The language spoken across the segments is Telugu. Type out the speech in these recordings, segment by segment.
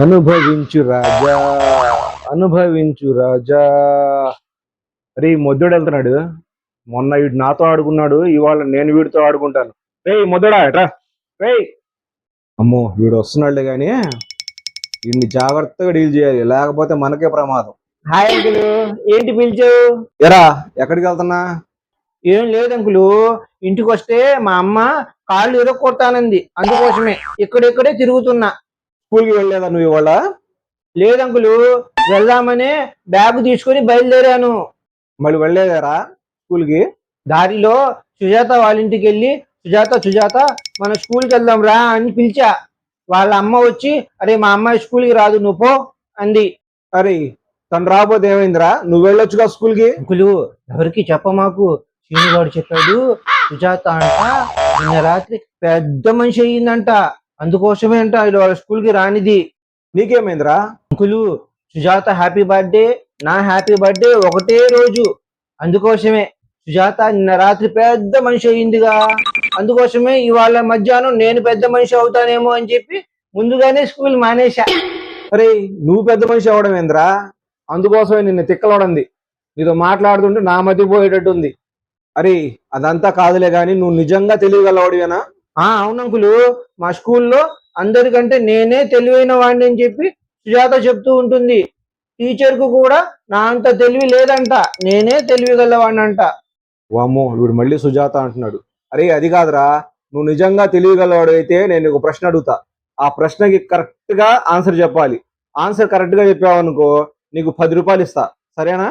అనుభవించు రాజా అనుభవించు రాజా. అరే మొద్దుడు వెళ్తున్నాడు. మొన్న వీడు నాతో ఆడుకున్నాడు ఇవాళ నేను వీడితో ఆడుకుంటాను. రే మొద్దుడా ఎట్రా? రే అమ్మో వీడు వస్తున్నాడులే గాని వీడిని జాగ్రత్తగా డీల్ చేయాలి. లేకపోతే మనకే ప్రమాదం. హాయ్ అంకులు ఏంటి పిలిచావు? ఎరా ఎక్కడికి వెళ్తున్నా? ఏం లేదు అంకులు ఇంటికి వస్తే మా అమ్మ కాళ్ళు ఇరక్కొట్టానంది అందుకోసమే ఇక్కడిక్కడే తిరుగుతున్నా. స్కూల్కి వెళ్ళలేదా నువ్వు ఇవాళ? లేదు అంకులు వెళ్దామనే బ్యాగ్ తీసుకొని బయలుదేరాను. మళ్ళీ వెళ్ళలేదారా స్కూల్కి దారిలో సుజాత వాళ్ళ ఇంటికి వెళ్ళి సుజాత సుజాత మన స్కూల్కి వెళ్దాం రా అని పిలిచా. వాళ్ళ అమ్మ వచ్చి అరే మా అమ్మాయి స్కూల్కి రాదు నువ్వు పో అంది. అరే తను రాకపోతే ఏమైందిరా? నువ్వు వెళ్ళొచ్చుగా స్కూల్కి అంకులు ఎవరికి చెప్పమాకు? శ్రీనుగాడు చెప్పాడు సుజాత అంట నిన్న రాత్రి పెద్ద మనిషి అయ్యిందంట. అందుకోసమే అంట ఇది వాళ్ళ స్కూల్కి రానిది. నీకేమైందిరా అంకులు సుజాత హ్యాపీ బర్త్డే నా హ్యాపీ బర్త్డే ఒకటే రోజు. అందుకోసమే సుజాత నిన్న రాత్రి పెద్ద మనిషి అయ్యిందిగా. అందుకోసమే ఇవాళ మధ్యాహ్నం నేను పెద్ద మనిషి అవుతానేమో అని చెప్పి ముందుగానే స్కూల్ మానేశా. అరే నువ్వు పెద్ద మనిషి అవడం ఏంద్రా? అందుకోసమే నిన్ను తిక్కలవడంది నీతో మాట్లాడుతుంటే నా మధ్య పోయేటట్టు ఉంది అరే అదంతా కాదులే గాని నువ్వు నిజంగా తెలియగలవాడివేనా ఆ అవును అంకులు. మా స్కూల్లో అందరికంటే నేనే తెలివైన వాడిని అని చెప్పి సుజాత చెప్తూ ఉంటుంది. టీచర్కు కూడా నా అంత తెలివి లేదంట. నేనే తెలివి గలవాడినంట వామ్మో వీడు మళ్ళీ సుజాత అంటున్నాడు. అరే అది కాదురా. నువ్వు నిజంగా తెలియగలవాడు అయితే నేను ఒక ప్రశ్న అడుగుతా. ఆ ప్రశ్నకి కరెక్ట్గా ఆన్సర్ చెప్పాలి. ఆన్సర్ కరెక్ట్గా చెప్పావనుకో నీకు పది రూపాయలు ఇస్తా. సరేనా.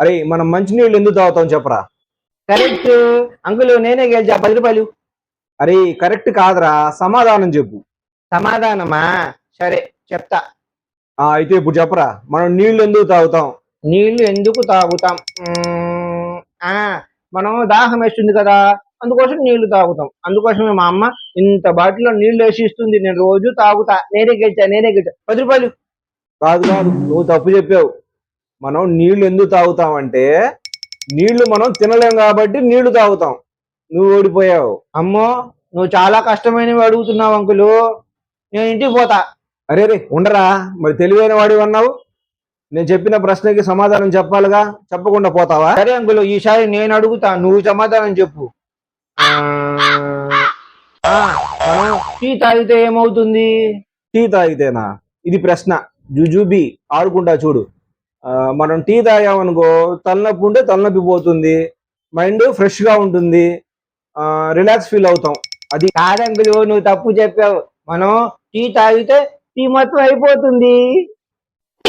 అరే మనం మంచినీళ్ళు ఎందుకు తాగుతాం చెప్పరా? కరెక్ట్. అంకులు నేనే గెలిచా. పది రూపాయలు అరే కరెక్ట్ కాదురా. సమాధానం చెప్పు. సమాధానమా? సరే చెప్తా. ఆ అయితే ఇప్పుడు చెప్పరా. మనం నీళ్ళు ఎందుకు తాగుతాం? నీళ్ళు ఎందుకు తాగుతాం? మ్మ్, ఆ మనం దాహం వేస్తుంది కదా. అందుకోసం నీళ్ళు తాగుతాం. అందుకోసమే మా అమ్మ ఇంత బాటిల్లో నీళ్ళు వేసి ఇస్తుంది. నేను రోజు తాగుతా. నేనే గెలిచా నేనే గెలిచా. పది రూపాయలు కాదు కాదు. నువ్వు తప్పు చెప్పావు. మనం నీళ్ళు ఎందుకు తాగుతామంటే నీళ్ళు మనం తినలేం కాబట్టి నీళ్ళు తాగుతాం. నువ్వు ఓడిపోయావు. అమ్మో నువ్వు చాలా కష్టమైనవి అడుగుతున్నావు అంకులు. నేను ఇంటికి పోతా. అరే రే ఉండరా. మరి తెలివైన వాడివి అన్నావు. నేను చెప్పిన ప్రశ్నకి సమాధానం చెప్పాలిగా? చెప్పకుండా పోతావా? సరే అంకులు ఈసారి నేను అడుగుతా. నువ్వు సమాధానం చెప్పు. టీ తాగితే ఏమవుతుంది? టీ తాగితేనా? ఇది ప్రశ్న. జుజుబి ఆడుకుంటా చూడు. మనం టీ తాగామనుకో తలనొప్పి ఉంటే తలనొప్పి పోతుంది మైండ్ ఫ్రెష్గా ఉంటుంది రిలాక్స్ ఫీల్ అవుతాం. కాదంకులు నువ్వు తప్పు చెప్పావు. మనం టీ తాగితే టీ మొత్తం అయిపోతుంది.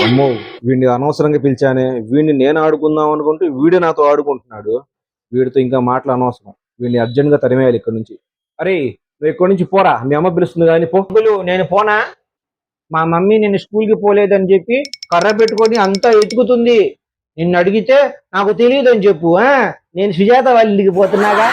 అమ్మో వీడిని అనవసరంగా పిలిచానే. వీడిని నేను ఆడుకుందాం అనుకుంటే వీడు నాతో ఆడుకుంటున్నాడు. వీడితో ఇంకా మాటలు అనవసరం. వీడిని అర్జెంట్గా తరిమేయాలి ఇక్కడ నుంచి. అరే నువ్వు ఇక్కడి నుంచి పోరా. మీ అమ్మ పిలుస్తుంది కానీ పో. నేను పోనా? మా మమ్మీ నేను స్కూల్కి పోలేదని చెప్పి కర్ర పెట్టుకొని అంతా ఎతుకుతుంది నిన్ను అడిగితే నాకు తెలియదు అని చెప్పు ఆ? నేను సుజాత వాళ్ళ ఇంటికి పోతున్నాగా